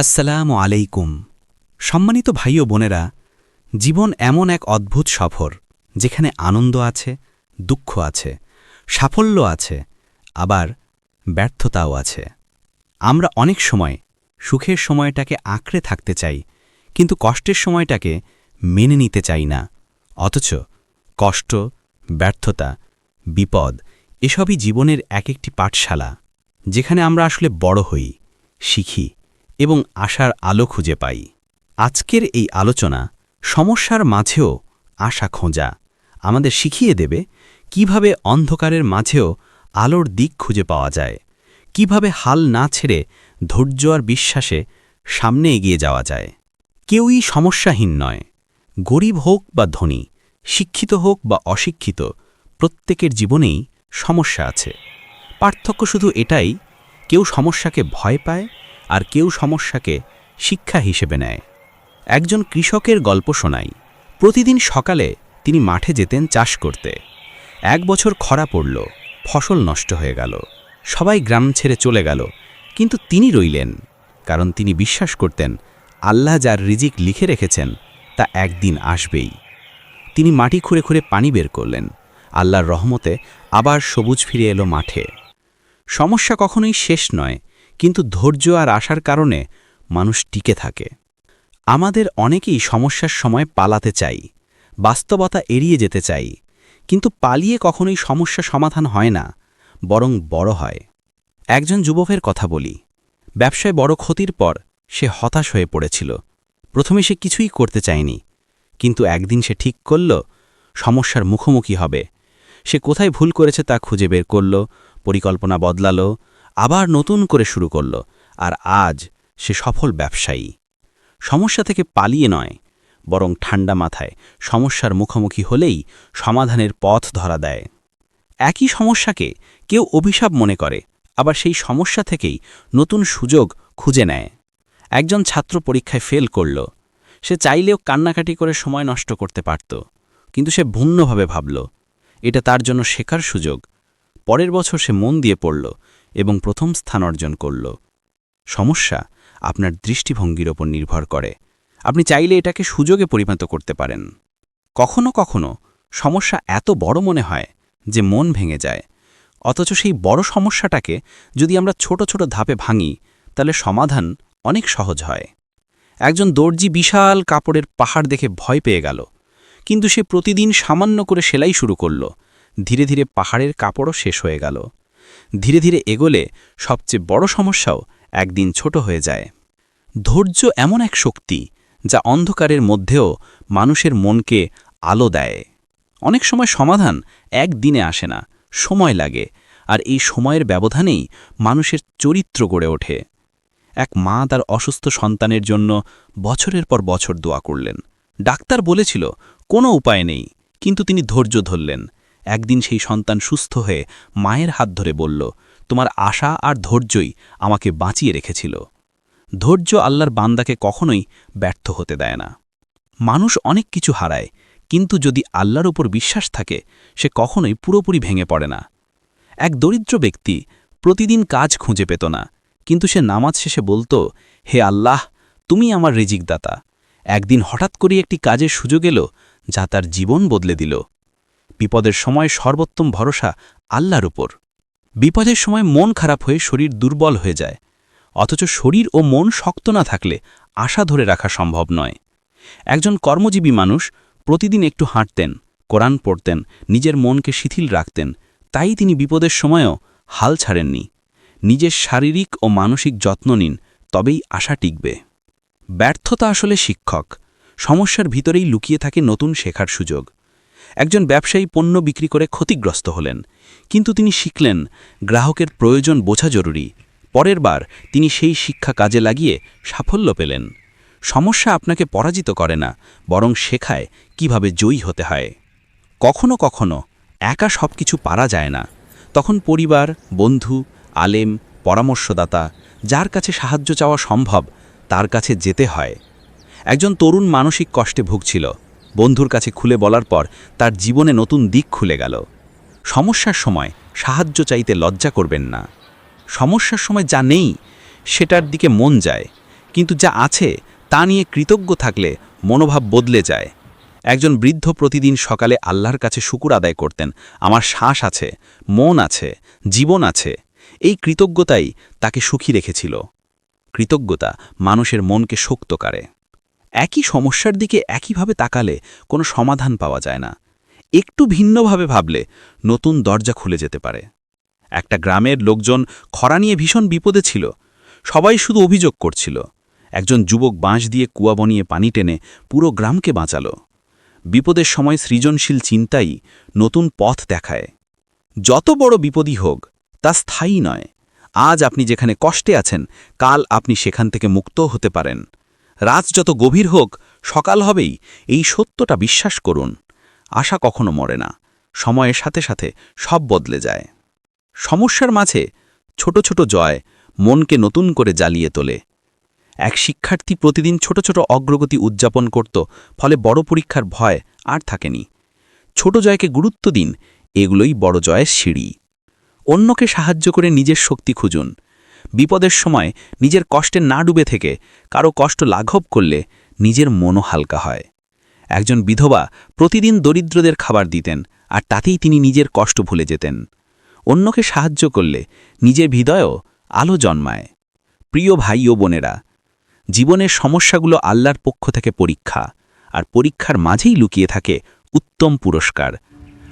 আসসালামু আলাইকুম। সম্মানিত ভাই ও বোনেরা, জীবন এমন এক অদ্ভুত সফর, যেখানে আনন্দ আছে, দুঃখ আছে, সাফল্য আছে, আবার ব্যর্থতাও আছে। আমরা অনেক সময় সুখের সময়টাকে আঁকড়ে থাকতে চাই, কিন্তু কষ্টের সময়টাকে মেনে নিতে চাই না। অথচ কষ্ট, ব্যর্থতা, বিপদ, এসবই জীবনের এক একটি পাঠশালা, যেখানে আমরা আসলে বড় হই, শিখি এবং আশার আলো খুঁজে পাই। আজকের এই আলোচনা সমস্যার মাঝেও আশা খোঁজা। আমাদের শিখিয়ে দেবে কীভাবে অন্ধকারের মাঝেও আলোর দিক খুঁজে পাওয়া যায়। কীভাবে হাল না ছেড়ে ধৈর্য আর বিশ্বাসে সামনে এগিয়ে যাওয়া যায়। কেউই সমস্যাহীন নয়। গরিব হোক বা ধনী, শিক্ষিত হোক বা অশিক্ষিত, প্রত্যেকের জীবনেই সমস্যা আছে। পার্থক্য শুধু এটাই, কেউ সমস্যাকে ভয় পায় আর কেউ সমস্যাকে শিক্ষা হিসেবে নেয়। একজন কৃষকের গল্প শোনাই। প্রতিদিন সকালে তিনি মাঠে যেতেন চাষ করতে। এক বছর খরা পড়ল, ফসল নষ্ট হয়ে গেল, সবাই গ্রাম ছেড়ে চলে গেল, কিন্তু তিনি রইলেন, কারণ তিনি বিশ্বাস করতেন, আল্লাহ যার রিজিক লিখে রেখেছেন, তা একদিন আসবেই। তিনি মাটি খুঁড়ে খুঁড়ে পানি বের করলেন, আল্লাহর রহমতে আবার সবুজ ফিরে এলো মাঠে। সমস্যা কখনোই শেষ নয় কিন্তু ধৈর্য আর আশার কারণে মানুষ টিকে থাকে। আমাদের অনেকেই সমস্যার সময় পালাতে চাই, বাস্তবতা এড়িয়ে যেতে চাই, কিন্তু পালিয়ে কখনোই সমস্যা সমাধান হয় না, বরং বড় হয়। একজন যুবকের কথা বলি। ব্যবসায় বড় ক্ষতির পর সে হতাশ হয়ে পড়েছিল। প্রথমে সে কিছুই করতে চায়নি, কিন্তু একদিন সে ঠিক করল, সমস্যার মুখোমুখি হবে। সে কোথায় ভুল করেছে তা খুঁজে বের করল, পরিকল্পনা বদলালো আবার নতুন করে শুরু করল, আর আজ সে সফল ব্যবসায়ী। সমস্যা থেকে পালিয়ে নয়, বরং ঠান্ডা মাথায় সমস্যার মুখোমুখি হলেই সমাধানের পথ ধরা দেয়। একই সমস্যাকে কেউ অভিশাপ মনে করে, আবার সেই সমস্যা থেকেই নতুন সুযোগ খুঁজে নেয়। একজন ছাত্র পরীক্ষায় ফেল করল, সে চাইলেও কান্নাকাটি করে সময় নষ্ট করতে পারত, কিন্তু সে ভিন্নভাবে ভাবল, এটা তার জন্য শেখার সুযোগ। পরের বছর সে মন দিয়ে পড়ল এবং প্রথম স্থান অর্জন করল। সমস্যা, আপনার দৃষ্টিভঙ্গির ওপর নির্ভর করে। আপনি চাইলে এটাকে সুযোগে পরিণত করতে পারেন। কখনো কখনো সমস্যা এত বড় মনে হয় যে মন ভেঙে যায়। অথচ সেই বড় সমস্যাটাকে যদি আমরা ছোট ছোট ধাপে ভাঙি, তাহলে সমাধান অনেক সহজ হয়। একজন দর্জি বিশাল কাপড়ের পাহাড় দেখে ভয় পেয়ে গেল। কিন্তু সে প্রতিদিন সামান্য করে সেলাই শুরু করল। ধীরে ধীরে পাহাড়ের কাপড়ও শেষ হয়ে গেল। ধীরে ধীরে এগোলে সবচেয়ে বড় সমস্যাও একদিন ছোট হয়ে যায়। ধৈর্য এমন এক শক্তি যা অন্ধকারের মধ্যেও মানুষের মনকে আলো দেয়। অনেক সময় সমাধান একদিনে আসে না, সময় লাগে, আর এই সময়ের ব্যবধানেই মানুষের চরিত্র গড়ে ওঠে। এক মা তার অসুস্থ সন্তানের জন্য বছরের পর বছর দোয়া করলেন। ডাক্তার বলেছিল, কোনো উপায় নেই। কিন্তু তিনি ধৈর্য ধরলেন। একদিন সেই সন্তান সুস্থ হয়ে মায়ের হাত ধরে বলল, তোমার আশা আর ধৈর্যই আমাকে বাঁচিয়ে রেখেছিল। ধৈর্য আল্লাহর বান্দাকে কখনোই ব্যর্থ হতে দেয় না। মানুষ অনেক কিছু হারায়, কিন্তু যদি আল্লাহর উপর বিশ্বাস থাকে, সে কখনোই পুরোপুরি ভেঙে পড়ে না। এক দরিদ্র ব্যক্তি প্রতিদিন কাজ খুঁজে পেত না, কিন্তু সে নামাজ শেষে বলতো, হে আল্লাহ, তুমি আমার রিজিকদাতা। একদিন হঠাৎ করে একটি কাজের সুযোগ এলো যা তার জীবন বদলে দিল। বিপদের সময় সর্বোত্তম ভরসা আল্লাহর উপর। বিপদের সময় মন খারাপ হয়ে শরীর দুর্বল হয়ে যায়। অথচ শরীর ও মন শক্ত না থাকলে আশা ধরে রাখা সম্ভব নয়। একজন কর্মজীবী মানুষ প্রতিদিন একটু হাঁটতেন, কোরআন পড়তেন, নিজের মনকে শিথিল রাখতেন, তাই তিনি বিপদের সময়ও হাল ছাড়েননি। নিজের শারীরিক ও মানসিক যত্ন নিন, তবেই আশা টিকবে। ব্যর্থতা আসলে শিক্ষক। সমস্যার ভিতরেই লুকিয়ে থাকে নতুন শেখার সুযোগ। একজন ব্যবসায়ী পণ্য বিক্রি করে ক্ষতিগ্রস্ত হলেন। কিন্তু তিনি শিখলেন, গ্রাহকের প্রয়োজন বোঝা জরুরি। পরের বার তিনি সেই শিক্ষা কাজে লাগিয়ে সাফল্য পেলেন। সমস্যা আপনাকে পরাজিত করে না, বরং শেখায় কীভাবে জয়ী হতে হয়। কখনো কখনো একা সব কিছু পারা যায় না। তখন পরিবার, বন্ধু, আলেম, পরামর্শদাতা, যার কাছে সাহায্য চাওয়া সম্ভব, তার কাছে যেতে হয়। একজন তরুণ মানসিক কষ্টে ভুগছিল। বন্ধুর কাছে খুলে বলার পর তার জীবনে নতুন দিক খুলে গেল। সমস্যার সময় সাহায্য চাইতে লজ্জা করবেন না। সমস্যার সময় যা নেই, সেটার দিকে মন যায়, কিন্তু যা আছে, তা নিয়ে কৃতজ্ঞ থাকলে মনোভাব বদলে যায়। একজন বৃদ্ধ প্রতিদিন সকালে আল্লাহর কাছে শুকুর আদায় করতেন, আমার শ্বাস আছে, মন আছে, জীবন আছে। এই কৃতজ্ঞতাই তাকে সুখী রেখেছিল। কৃতজ্ঞতা মানুষের মনকে শক্ত করে। একই সমস্যার দিকে একইভাবে তাকালে কোনো সমাধান পাওয়া যায় না। একটু ভিন্নভাবে ভাবলে নতুন দরজা খুলে যেতে পারে। একটা গ্রামের লোকজন খরা নিয়ে ভীষণ বিপদে ছিল। সবাই শুধু অভিযোগ করছিল। একজন যুবক বাঁশ দিয়ে কুয়া বনিয়ে পানি টেনে পুরো গ্রামকে বাঁচাল। বিপদের সময় সৃজনশীল চিন্তাই নতুন পথ দেখায়। যত বড় বিপদই হোক, তা স্থায়ী নয়। আজ আপনি যেখানে কষ্টে আছেন, কাল আপনি সেখান থেকে মুক্তও হতে পারেন। রাত যত গভীর হোক, সকাল হবেই এই সত্যটা বিশ্বাস করুন। আশা কখনো মরে না। সময়ের সাথে সাথে সব বদলে যায়। সমস্যার মাঝে ছোট ছোট জয় মনকে নতুন করে জ্বালিয়ে তোলে। এক শিক্ষার্থী প্রতিদিন ছোট ছোট অগ্রগতি উদযাপন করত, ফলে বড় পরীক্ষার ভয় আর থাকেনি। ছোট জয়কে গুরুত্ব দিন, এগুলোই বড় জয়ের সিঁড়ি। অন্যকে সাহায্য করে নিজের শক্তি খুঁজুন। বিপদের সময় নিজের কষ্টে না ডুবে থেকে কারও কষ্ট লাঘব করলে নিজের মনও হালকা হয়। একজন বিধবা প্রতিদিন দরিদ্রদের খাবার দিতেন আর তাতেই তিনি নিজের কষ্ট ভুলে যেতেন। অন্যকে সাহায্য করলে নিজের হৃদয়ও আলো জন্মায়। প্রিয় ভাই ও বোনেরা, জীবনের সমস্যাগুলো আল্লাহর পক্ষ থেকে পরীক্ষা, আর পরীক্ষার মাঝেই লুকিয়ে থাকে উত্তম পুরস্কার।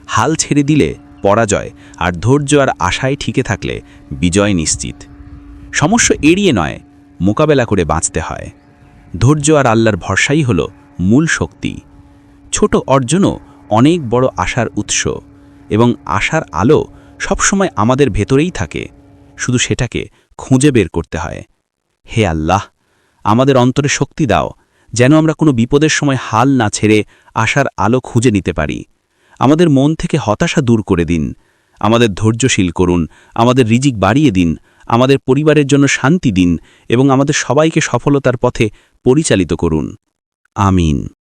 হাল ছেড়ে দিলে পরাজয় আর ধৈর্য আর আশায় ঠিকে থাকলে বিজয় নিশ্চিত। সমস্যা এড়িয়ে নয়, মোকাবেলা করে বাঁচতে হয়। ধৈর্য আর আল্লাহর ভরসাই হল মূল শক্তি। ছোট অর্জনও অনেক বড় আশার উৎস এবং আশার আলো সবসময় আমাদের ভেতরেই থাকে। শুধু সেটাকে খুঁজে বের করতে হয়। হে আল্লাহ, আমাদের অন্তরে শক্তি দাও, যেন আমরা কোনো বিপদের সময় হাল না ছেড়ে আশার আলো খুঁজে নিতে পারি। আমাদের মন থেকে হতাশা দূর করে দিন। আমাদের ধৈর্যশীল করুন, আমাদের রিজিক বাড়িয়ে দিন আমাদের পরিবারের জন্য শান্তি দিন এবং আমাদের সবাইকে সফলতার পথে পরিচালিত করুন। আমিন।